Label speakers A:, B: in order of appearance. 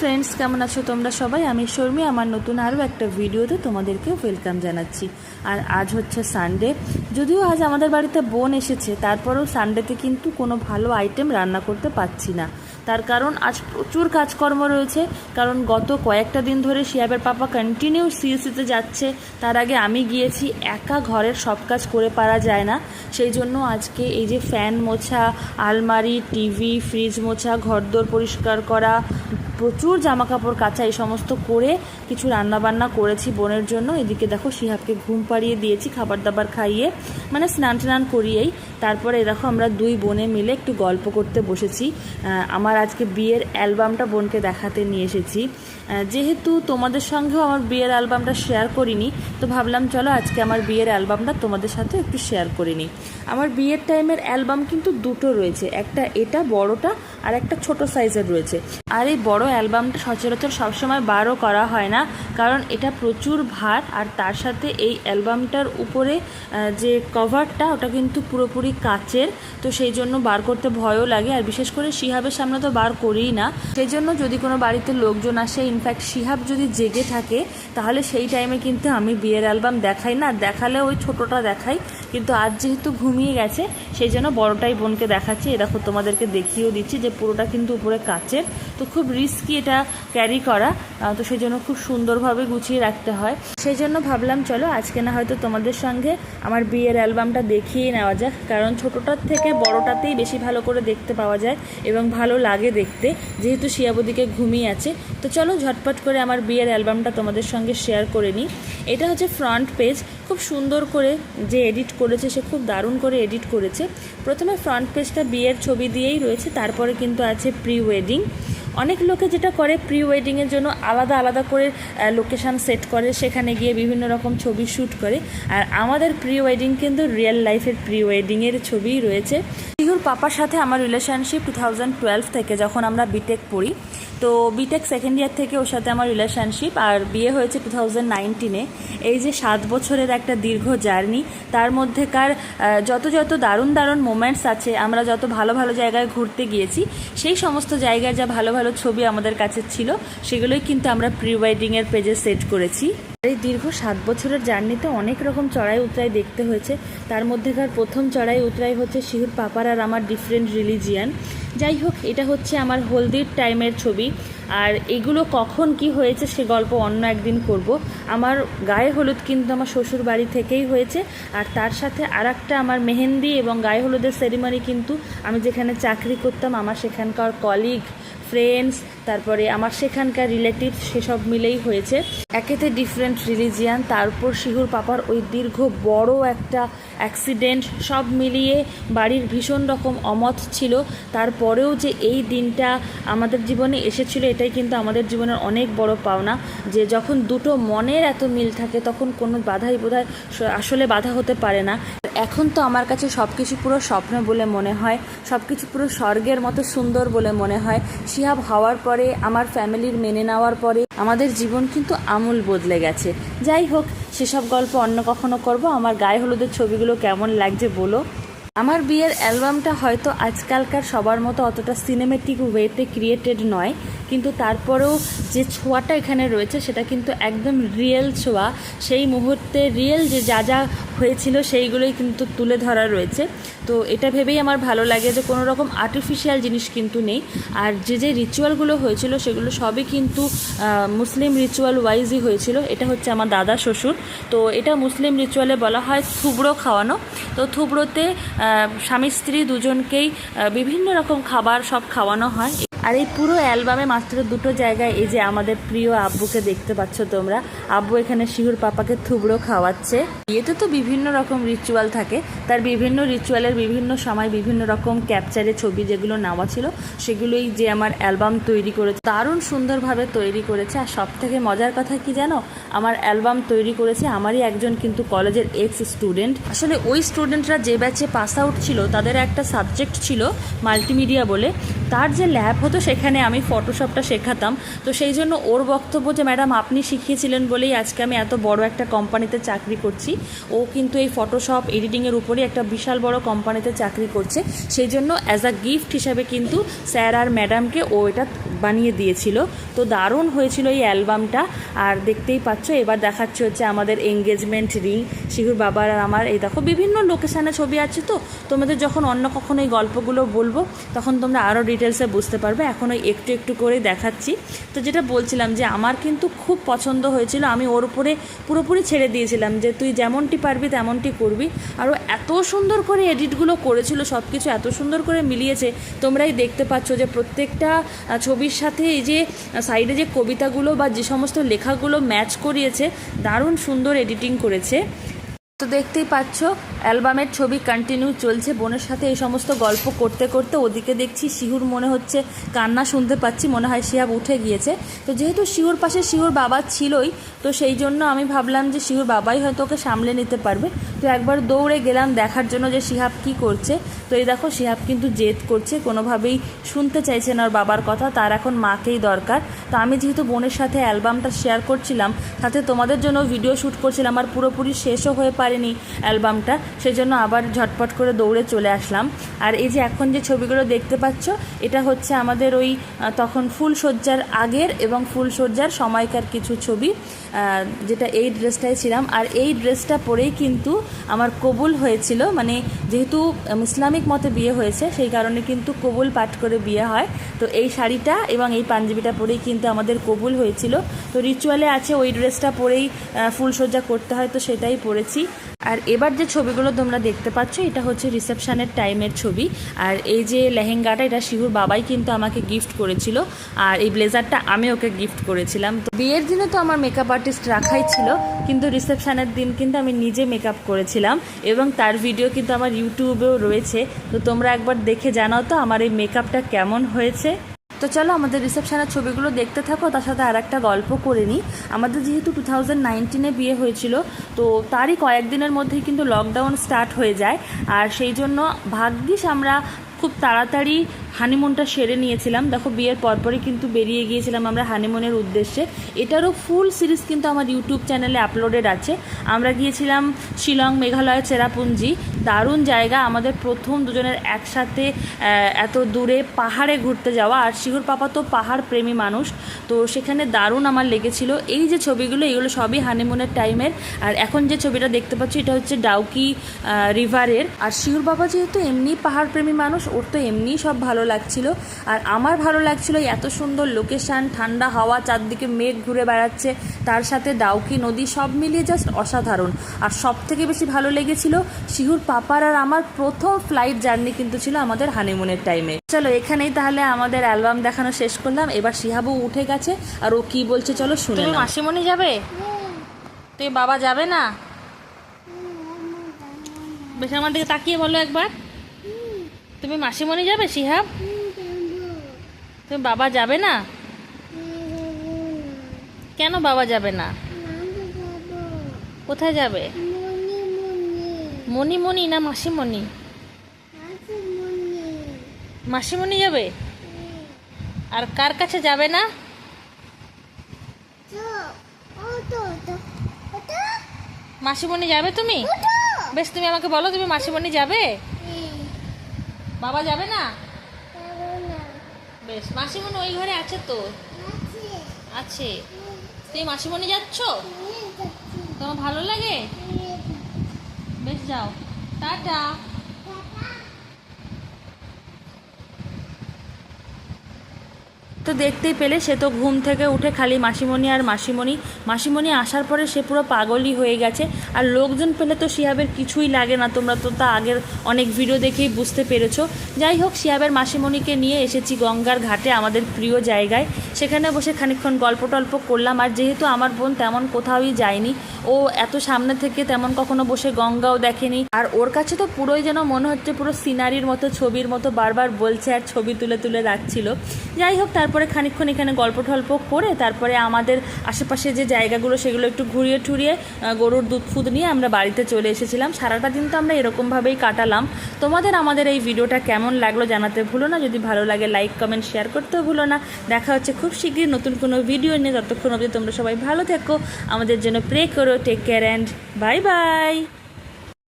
A: Friends, কেমন আছো তোমরা সবাই? আমি শর্মি, আমার নতুন আরও একটা ভিডিওতে তোমাদেরকে ওয়েলকাম জানাচ্ছি। আর আজ হচ্ছে সানডে যদিও আজ আমাদের বাড়িতে বোন এসেছে, তারপরেও সানডেতে কিন্তু কোনো ভালো আইটেম রান্না করতে পারছি না। তার কারণ আজ প্রচুর কাজকর্ম রয়েছে, কারণ গত কয়েকটা দিন ধরে শিয়াবের পাপা কন্টিনিউ সিএসিতে যাচ্ছে। তার আগে আমি গিয়েছি, একা ঘরের সব কাজ করে পারা যায় না। সেই জন্য আজকে এই যে ফ্যান মোছা, আলমারি টিভি ফ্রিজ মোছা, ঘরদোর পরিষ্কার করা প্রচুর জামা কাপড় কাচা, এই সমস্ত করে কিছু রান্না বান্না করেছি বোনের জন্য। এদিকে দেখো শিহাবকে ঘুম পাড়িয়ে দিয়েছি খাবার দাবার খাইয়ে মানে স্নান টান করিয়েই। তারপরে দেখো আমরা দুই বোনে মিলে একটু গল্প করতে বসেছি। আমার আজকে বিয়ের অ্যালবামটা বোনকে দেখাতে নিয়ে এসেছি। যেহেতু তোমাদের সঙ্গেও আমার বিয়ের অ্যালবামটা শেয়ার করিনি, তো ভাবলাম চলো আজকে আমার বিয়ের অ্যালবামটা তোমাদের সাথে একটু শেয়ার করে নিই। আমার বিয়ের টাইমের অ্যালবাম কিন্তু দুটো রয়েছে, একটা এটা বড়টা আর একটা ছোট সাইজের রয়েছে। আর এই বড় অ্যালবামটা সচরাচর সবসময় বারও করা হয় না, কারণ এটা প্রচুর ভার আর তার সাথে এই অ্যালবামটার উপরে যে কভারটা ওটা কিন্তু পুরোপুরি কাচের, তো সেই জন্য বার করতে ভয়ও লাগে। আর বিশেষ করে শিহাবের সামনে তো বার করিই না। সেই জন্য যদি কোনো বাড়িতে লোকজন আসে ইনফ্যাক্ট শিহাব যদি জেগে থাকে, তাহলে সেই টাইমে কিন্তু আমি বিয়ের অ্যালবাম দেখাই না। দেখালে ওই ছোটোটা দেখাই, কিন্তু আজ যেহেতু ঘুমিয়ে গেছে, সেই জন্য বড়টাই বোনকে দেখাচ্ছি। এ দেখো তোমাদেরকে দেখিয়েও দিচ্ছি যে পুরোটা কিন্তু উপরে কাচের। তো খুব রিস্কি এটা ক্যারি করা তো সেই জন্য খুব সুন্দরভাবে গুছিয়ে রাখতে হয়। সেই জন্য ভাবলাম, চলো আজকে না হয়তো তোমাদের সঙ্গে আমার বিয়ের অ্যালবামটা দেখিয়ে নেওয়া যাক, কারণ ছোটোটার থেকে বড়টাতেই বেশি ভালো করে দেখতে পাওয়া যায় এবং ভালো লাগে দেখতে, যেহেতু শিয়াবদিকে ঘুমিয়ে আছে। তো চলো ঝটপট করে আমার বিয়ের অ্যালবামটা তোমাদের সঙ্গে শেয়ার করে নিই। এটা হচ্ছে ফ্রন্ট পেজ, খুব সুন্দর করে যে এডিট করেছে, সে খুব দারুণ করে এডিট করেছে। প্রথমে ফ্রন্ট পেজটা বিয়ের ছবি দিয়েই রয়েছে, তারপরে কিন্তু আছে প্রি ওয়েডিং অনেক লোকে যেটা করে প্রি ওয়েডিংয়ের জন্য আলাদা আলাদা করে লোকেশান সেট করে, সেখানে গিয়ে বিভিন্ন রকম ছবি শ্যুট করে। আর আমাদের প্রি ওয়েডিং কিন্তু রিয়েল লাইফের প্রি ওয়েডিংয়ের ছবিই রয়েছে। শিহুর পাপার সাথে আমার রিলেশনশিপ টু থাউজেন্ড টুয়েলভ থেকে যখন আমরা বিটেক পড়ি। তো বিটেক সেকেন্ড ইয়ার থেকে ওর সাথে আমার রিলেশনশিপ আর বিয়ে হয়েছে টু থাউজেন্ড নাইনটিনে এই যে সাত বছরের একটা দীর্ঘ জার্নি, তার মধ্যেকার যত যত দারুণ দারুণ মোমেন্টস আছে, আমরা যত ভালো ভালো জায়গায় ঘুরতে গিয়েছি, সেই সমস্ত জায়গায় যা ভালো ভালো ছবি আমাদের কাছে ছিল, সেগুলোই কিন্তু আমরা প্রি ওয়েডিংয়ের পেজে সেট করেছি। এই দীর্ঘ সাত বছরের জার্নিতে অনেক রকম চড়াই উতরাই দেখতে হয়েছে। তার মধ্যেকার প্রথম চড়াই উতরাই হচ্ছে শিহুর পাপার আর আমার ডিফারেন্ট রিলিজিয়ান যাই হোক, এটা হচ্ছে আমার হলদির টাইমের ছবি। আর এগুলো কখন কি হয়েছে সে গল্প অন্য একদিন করব। আমার গায়ে হলুদ কিন্তু আমার শ্বশুর বাড়ি থেকেই হয়েছে। আর তার সাথে আর আমার মেহেন্দি এবং গায়ে হলুদের সেরিমনি কিন্তু আমি যেখানে চাকরি করতাম, আমার সেখানকার কলিগ ফ্রেন্ডস তারপরে আমার সেখানকার রিলেটিভ সেসব মিলেই হয়েছে। একেতে ডিফারেন্ট রিলিজিয়ান তারপর শিহুর পাপার ওই দীর্ঘ বড় একটা অ্যাক্সিডেন্ট সব মিলিয়ে বাড়ির ভীষণ রকম অমত ছিল। তারপরেও যে এই দিনটা আমাদের জীবনে এসেছিল, এটাই কিন্তু আমাদের জীবনের অনেক বড় পাওনা। যে যখন দুটো মনের এত মিল থাকে, তখন কোনো বাধাই বোধহয় আসলে বাধা হতে পারে না। এখন তো আমার কাছে সব কিছু পুরো স্বপ্ন বলে মনে হয় সব কিছু পুরো স্বর্গের মতো সুন্দর বলে মনে হয়। শিহাব হওয়ার পরে, আমার ফ্যামিলির মেনে নেওয়ার পরে, আমাদের জীবন কিন্তু আমূল বদলে গেছে। যাই হোক, সেসব গল্প অন্য কখনো করব। আমার গায়ে হলুদের ছবিগুলো কেমন লাগছে বলো? আমার বিয়ের অ্যালবামটা হয়তো আজকালকার সবার মতো অতটা সিনেমেটিক ওয়েতে ক্রিয়েটেড নয়, কিন্তু তারপরেও যে ছোঁয়াটা এখানে রয়েছে সেটা কিন্তু একদম রিয়েল ছোঁয়া। সেই মুহূর্তে রিয়েল যে যা যা হয়েছিল সেইগুলোই কিন্তু তুলে ধরা রয়েছে। তো এটা ভেবেই আমার ভালো লাগে যে কোনো রকম আর্টিফিশিয়াল জিনিস কিন্তু নেই। আর যে যে রিচুয়ালগুলো হয়েছিল সেগুলো সবই কিন্তু মুসলিম রিচুয়াল ওয়াইজই হয়েছিল। এটা হচ্ছে আমার দাদা, শ্বশুর। তো এটা মুসলিম রিচুয়ালে বলা হয় থুবড়ো খাওয়ানো। তো থুবড়োতে স্বামী স্ত্রী দুজনকেই বিভিন্ন রকম খাবার সব খাওয়ানো হয়। আর এই পুরো অ্যালবামে মাত্র দুটো জায়গায় এই যে আমাদের প্রিয় আব্বুকে দেখতে পাচ্ছ তোমরা। আব্বু এখানে শিহুর পাপাকে থুবড়ো খাওয়াচ্ছে। বিয়েতে তো বিভিন্ন রকম রিচুয়াল থাকে। তার বিভিন্ন রিচুয়ালের বিভিন্ন সময় বিভিন্ন রকম ক্যাপচারে ছবি যেগুলো নেওয়া ছিল, সেগুলোই যে আমার অ্যালবাম তৈরি করেছে। দারুণ সুন্দরভাবে তৈরি করেছে। আর সব থেকে মজার কথা কি জানো? আমার অ্যালবাম তৈরি করেছে আমারই একজন কিন্তু কলেজের এক্স স্টুডেন্ট আসলে ওই স্টুডেন্টরা যে ব্যাচে পাস আউট ছিল, তাদের একটা সাবজেক্ট ছিল মাল্টিমিডিয়া বলে। তার যে ল্যাব হতো, সেখানে আমি ফটোশপটা শেখাতাম। তো সেই জন্য ওর বক্তব্য যে, ম্যাডাম, আপনি শিখিয়েছিলেন বলেই আজকে আমি এত বড় একটা কোম্পানিতে চাকরি করছি। ও কিন্তু এই ফটোশপ এডিটিংয়ের উপরেই একটা বিশাল বড় কোম্পানিতে চাকরি করছে। সেই জন্য অ্যাজ আ গিফট হিসাবে কিন্তু স্যার আর ম্যাডামকে ও এটা বানিয়ে দিয়েছিল। তো দারুণ হয়েছিল এই অ্যালবামটা। আর দেখতেই পাচ্ছ, এবার দেখাচ্ছে হচ্ছে আমাদের এঙ্গেজমেন্ট রিং শিহুর বাবার আর আমার। এই দেখো, বিভিন্ন লোকেশানে ছবি আছে তো? তোমাদের যখন অন্য কখনো এই গল্পগুলো বলব, তখন তোমরা আরও ডিটেলসে বুঝতে পারবে। এখন ওই একটু একটু করে দেখাচ্ছি। তো যেটা বলছিলাম যে, আমার কিন্তু খুব পছন্দ হয়েছিল, আমি ওর উপরে পুরোপুরি ছেড়ে দিয়েছিলাম যে, তুই যেমনটি পারবি, তেমনটি করবি। আরও এত সুন্দর করে এডিটগুলো করেছিল সব কিছু এত সুন্দর করে মিলিয়েছে, তোমরাই দেখতে পাচ্ছ যে, প্রত্যেকটা ছবির সাথে এই যে সাইডে যে কবিতাগুলো বা যে সমস্ত লেখাগুলো ম্যাচ করিয়েছে, দারুণ সুন্দর এডিটিং করেছে। তো দেখতেই পাচ্ছ অ্যালবামের ছবি কন্টিনিউ চলছে। বোনের সাথে এই সমস্ত গল্প করতে করতে ওদিকে দেখছি শিহুর মনে হচ্ছে কান্না শুনতে পাচ্ছি, মনে হয় শিহাব উঠে গিয়েছে। তো যেহেতু শিহুর পাশে শিহুর বাবা ছিলই, তো সেই জন্য আমি ভাবলাম যে শিহুর বাবাই হয়তো ওকে সামলে নিতে পারবে। তো একবার দৌড়ে গেলাম দেখার জন্য যে শিহাব কি করছে। তো এই দেখো শিহাব কিন্তু জেদ করছে, কোনোভাবেই শুনতে চাইছে না ওর বাবার কথা, তার এখন মাকেই দরকার। তো আমি যেহেতু বোনের সাথে অ্যালবামটা শেয়ার করছিলাম সাথে তোমাদের জন্য ভিডিও শ্যুট করছিলাম, আর পুরোপুরি শেষও হয়ে পারেনি অ্যালবামটা। সেই জন্য আবার ঝটপট করে দৌড়ে চলে আসলাম। আর এই যে এখন যে ছবিগুলো দেখতে পাচ্ছ, এটা হচ্ছে আমাদের ওই তখন ফুলসজ্জার আগের এবং ফুলসজ্জার সময়কার কিছু ছবি যেটা এই ড্রেসটাই ছিলাম। আর এই ড্রেসটা পরেই কিন্তু আমার কবুল হয়েছিল মানে যেহেতু ইসলামিক মতে বিয়ে হয়েছে, সেই কারণে কিন্তু কবুল পাঠ করে বিয়ে হয়। তো এই শাড়িটা এবং এই পাঞ্জাবিটা পরেই কিন্তু আমাদের কবুল হয়েছিল। তো রিচুয়ালে আছে ওই ড্রেসটা পরেই ফুলসজ্জা করতে হয়, তো সেটাই পরেছি। আর এবার যে ছবিগুলো তোমরা দেখতে পাচ্ছ, এটা হচ্ছে রিসেপশানের টাইমের ছবি। আর এই যে লেহেঙ্গাটা, এটা শিহুর বাবাই কিন্তু আমাকে গিফট করেছিল। আর এই ব্লেজারটা আমি ওকে গিফট করেছিলাম। তো বিয়ের দিনে তো আমার মেকআপ আর্টিস্ট রাখাই ছিল, কিন্তু রিসেপশানের দিন কিন্তু আমি নিজে মেকআপ করেছিলাম। এবং তার ভিডিও কিন্তু আমার ইউটিউবেও রয়েছে। তো তোমরা একবার দেখে জানাও তো আমার এই মেকআপটা কেমন হয়েছে। তো চলো আমাদের রিসেপশনের ছবিগুলো দেখতে থাকো, তার সাথে আর একটা গল্প করে নিই। আমাদের যেহেতু টু থাউজেন্ড নাইনটিনে বিয়ে হয়েছিল, তো তারই কয়েকদিনের মধ্যেই কিন্তু লকডাউন স্টার্ট হয়ে যায়। আর সেই জন্য ভাগ্যিস আমরা খুব তাড়াতাড়ি হানিমুনটা সেরে নিয়েছিলাম। দেখো, বিয়ের পরপরই কিন্তু বেরিয়ে গিয়েছিলাম আমরা হানিমুনের উদ্দেশ্যে। এটারও ফুল সিরিজ কিন্তু আমার ইউটিউব চ্যানেলে আপলোডেড আছে। আমরা গিয়েছিলাম শিলং মেঘালয় চেরাপুঞ্জি। দারুণ জায়গা। আমাদের প্রথম দুজনের একসাথে এত দূরে পাহাড়ে ঘুরতে যাওয়া। আর শিহুর পাপা তো পাহাড় প্রেমী মানুষ। তো সেখানে দারুণ আমার লেগেছিল। এই যে ছবিগুলো, এগুলো সবই হানিমুনের টাইমের আর এখন যে ছবিটা দেখতে পাচ্ছি, এটা হচ্ছে ডাউকি রিভারের আর শিহুর বাবা যেহেতু এমনি পাহাড় প্রেমী মানুষ, ওর তো এমনিই সব ভালো লাগছিল। আর আমার ভালো লাগছিল এত সুন্দর লোকেশান ঠান্ডা হাওয়া চারদিকে মেঘ ঘুরে বেড়াচ্ছে তার সাথে ডাউকি নদী সব মিলিয়ে জাস্ট অসাধারণ। আর সব থেকে বেশি ভালো লেগেছিল শিহুর পাপার আর আমার প্রথম ফ্লাইট জার্নি কিন্তু ছিল আমাদের হানিমুনের টাইমে চলো এখানেই তাহলে আমাদের অ্যালবাম দেখানো শেষ করলাম। এবার শিহাবু উঠে গেছে আর ও কি বলছে চলো শুনে
B: মাসিমণি যাবে? তুই বাবা যাবে না? বেশ আমার দিকে তাকিয়ে বলো একবার। তুমি মাসিমণি যাবে শিহাব তুমি বাবা যাবে না? কেন বাবা যাবে না? কোথায় যাবে? মনি না মাসিমণি? মাসিমণি যাবে? আর কার কাছে যাবে না? মাসিমণি যাবে তুমি? বেশ, তুমি আমাকে বলো, তুমি মাসিমণি যাবে? বাবা যাবে না? বেশ মাসিমণি ওই ঘরে আছে তো? আছে। তুমি মাসিমণি যাচ্ছ? তোমার ভালো লাগে? বেশ যাও। টাটা।
A: তো দেখতেই পেলে, সে তো ঘুম থেকে উঠে খালি মাসিমণি আর মাসিমণি। মাসিমণি আসার পরে সে পুরো পাগলই হয়ে গেছে। আর লোকজন পেলে তো শিয়াবের কিছুই লাগে না, তোমরা তো তা আগের অনেক ভিডিও দেখেই বুঝতে পেরেছ। যাই হোক শিয়াবের মাসিমণিকে নিয়ে এসেছি গঙ্গার ঘাটে, আমাদের প্রিয় জায়গায়। সেখানে বসে খানিকক্ষণ গল্প টল্প করলাম, আর যেহেতু আমার বোন তেমন কোথাওই যায়নি, ও এত সামনে থেকে তেমন কখনো বসে গঙ্গাও দেখেনি। আর ওর কাছে তো পুরোই যেন মনে হচ্ছে পুরো সিনারির মতো, ছবির মতো বারবার বলছে আর ছবি তুলে তুলে রাখছিল। যাই হোক তারপরে খানিকক্ষণ এখানে গল্প টল্প করে তারপরে আমাদের আশেপাশে যে জায়গাগুলো সেগুলো একটু ঘুরিয়ে টুরিয়ে গরুর দুধ ফুদ নিয়ে আমরা বাড়িতে চলে এসেছিলাম। সারাটা দিন তো আমরা এরকমভাবেই কাটালাম। তোমাদের আমাদের এই ভিডিওটা কেমন লাগল জানাতে ভুলো না। যদি ভালো লাগে লাইক কমেন্ট শেয়ার করতেও ভুলো না। দেখা হচ্ছে খুব শীঘ্রই নতুন কোনো ভিডিও নিয়ে। ততক্ষণ অবধি তোমরা সবাই ভালো থেকো। আমাদের জন্য প্রে করো take care and bye bye